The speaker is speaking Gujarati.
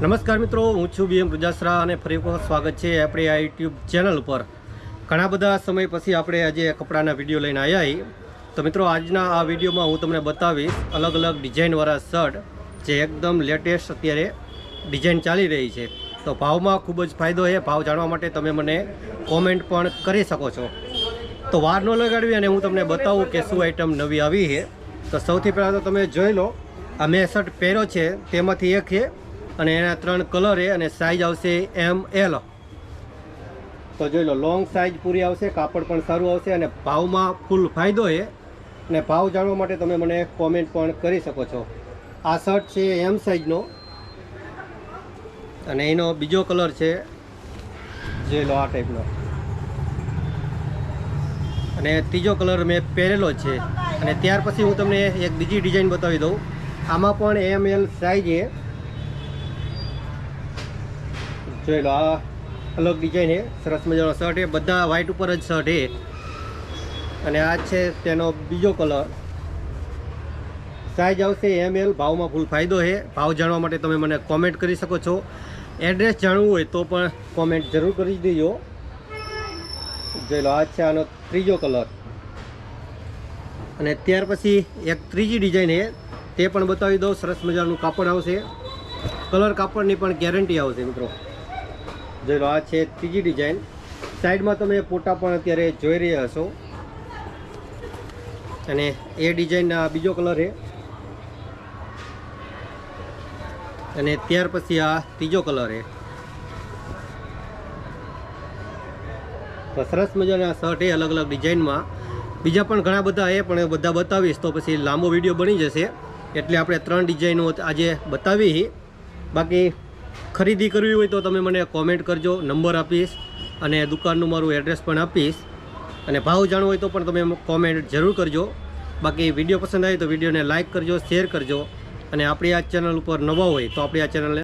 નમસ્કાર મિત્રો, હું છું બીએમ રુજાસરા અને ફરી વખત સ્વાગત છે આપણી આ યુટ્યુબ ચેનલ ઉપર. ઘણા બધા સમય પછી આપણે આજે કપડાના વીડિયો લઈને આવ્યા તો મિત્રો, આજના આ વિડીયોમાં હું તમને બતાવીશ અલગ અલગ ડિઝાઇનવાળા શર્ટ જે એકદમ લેટેસ્ટ અત્યારે ડિઝાઇન ચાલી રહી છે. તો ભાવમાં ખૂબ જ ફાયદો છે. ભાવ જાણવા માટે તમે મને કોમેન્ટ પણ કરી શકો છો. તો વાર ન લગાડવી અને હું તમને બતાવું કે શું આઈટમ નવી આવી છે. તો સૌથી પહેલાં તો તમે જોઈ લો, આ મેં શર્ટ પહેર્યો છે. તેમાંથી એક છે અને એના ત્રણ કલર એ અને સાઇઝ આવશે એમ એલ તો જોઈ લો લોંગ સાઇઝ પૂરી આવશે, કાપડ પણ સારું આવશે અને ભાવમાં ફૂલ ફાયદો છે અને ભાવ જાણવા માટે તમે મને કોમેન્ટ પણ કરી શકો છો. આ શર્ટ છે એમ સાઇઝનો અને એનો બીજો કલર છે, જોઈ લો આ ટાઈપનો અને ત્રીજો કલર મેં પહેરેલો છે. અને ત્યાર પછી હું તમને એક બીજી ડિઝાઇન બતાવી દઉં. આમાં પણ એમ એલ સાઇઝ જોઈ લો આ અલગ ડિઝાઇન છે, સરસ મજાનો શર્ટ એ બધા વ્હાઇટ ઉપર જ શર્ટ છે. અને આ છે તેનો બીજો કલર સાઇઝ આવશે એમ એલ ભાવમાં ફૂલ ફાયદો છે. ભાવ જાણવા માટે તમે મને કોમેન્ટ કરી શકો છો. એડ્રેસ જાણવું હોય તો પણ કોમેન્ટ જરૂર કરી દેજો. જોઈ લો, આ છે આનો ત્રીજો કલર અને ત્યાર પછી એક ત્રીજી ડિઝાઇન છે, તે પણ બતાવી દઉં. સરસ મજાનું કાપડ આવશે. કલર કાપડની પણ ગેરંટી આવશે, મિત્રો. જોઈ આ છે ત્રીજી ડિઝાઇન સાઈડમાં તમે પોટા પણ અત્યારે જોઈ રહ્યા હશો અને એ ડિઝાઇનના બીજો કલર છે. અને ત્યાર પછી આ ત્રીજો કલર છે. તો સરસ મજાના શર્ટ એ અલગ અલગ ડિઝાઇનમાં બીજા પણ ઘણા બધા એ પણ બધા બતાવીશ તો પછી લાંબો વીડિયો બની જશે. એટલે આપણે ત્રણ ડિઝાઇનો આજે બતાવી. બાકી ખરીદી કરવી હોય તો તમે મને કોમેન્ટ કરજો નંબર આપીશ અને દુકાનનું મારું એડ્રેસ પણ આપીશ. અને ભાવ જાણવો હોય તો પણ તમે કોમેન્ટ જરૂર કરજો. બાકી વીડિયો પસંદ આવે તો વિડીયોને લાઇક કરજો શેર કરજો. અને આપણી આ ચેનલ ઉપર નવા હોય તો આપણી આ ચેનલને